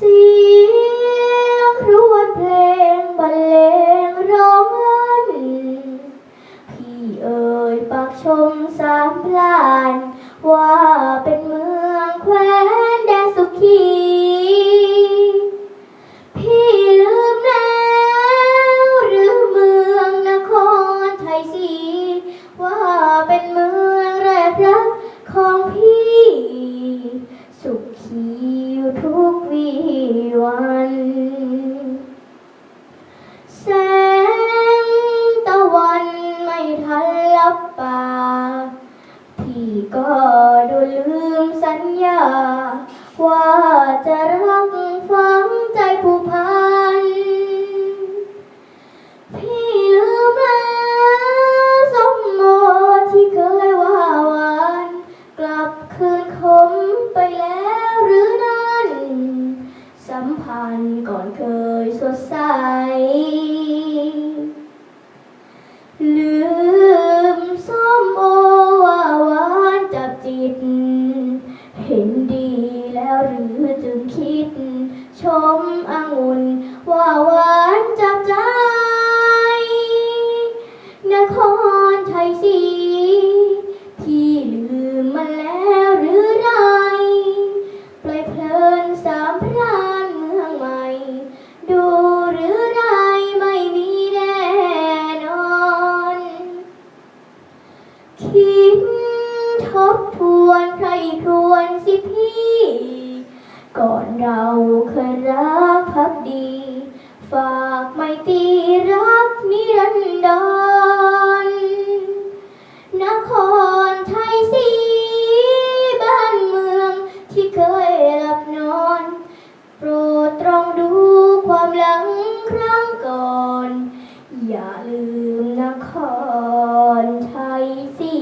เสียงครวญเพลงบรรเลงร้องลั่นพี่เอ่ยปากชมสามพลาน ว่าเป็นเมืองแคว้นแดนสุขี พี่ลืมแล้วหรือเมืองนครไทยศรีว่าเป็นเมืองแรกรัก ก็ดูลืมสัญญา ว่าจะรักฝังใจผูกพัน พี่ลืมแล้วสมโมที่เคยว่าหวาน กลับคืนคมไปแล้วหรือนั้น สัมพันธ์ก่อนเคยสดใส จึงคิด ชมองุ่นว่าหวานจับใจ นครไทยศรีพี่ลืมมันแล้วหรือไรปล่อยเพลินสามพรานเมืองใหม่ ดูหรือไรไม่มีแน่นอน คิดทบทวนใครควนสิพี่ เราเคยรักพักดี ฝากไม่ตีรักนิรันดรนครไทยศรีบ้านเมืองที่เคยหลับนอน โปรดตรองดูความหลังครั้งก่อน อย่าลืมนครไทยศรี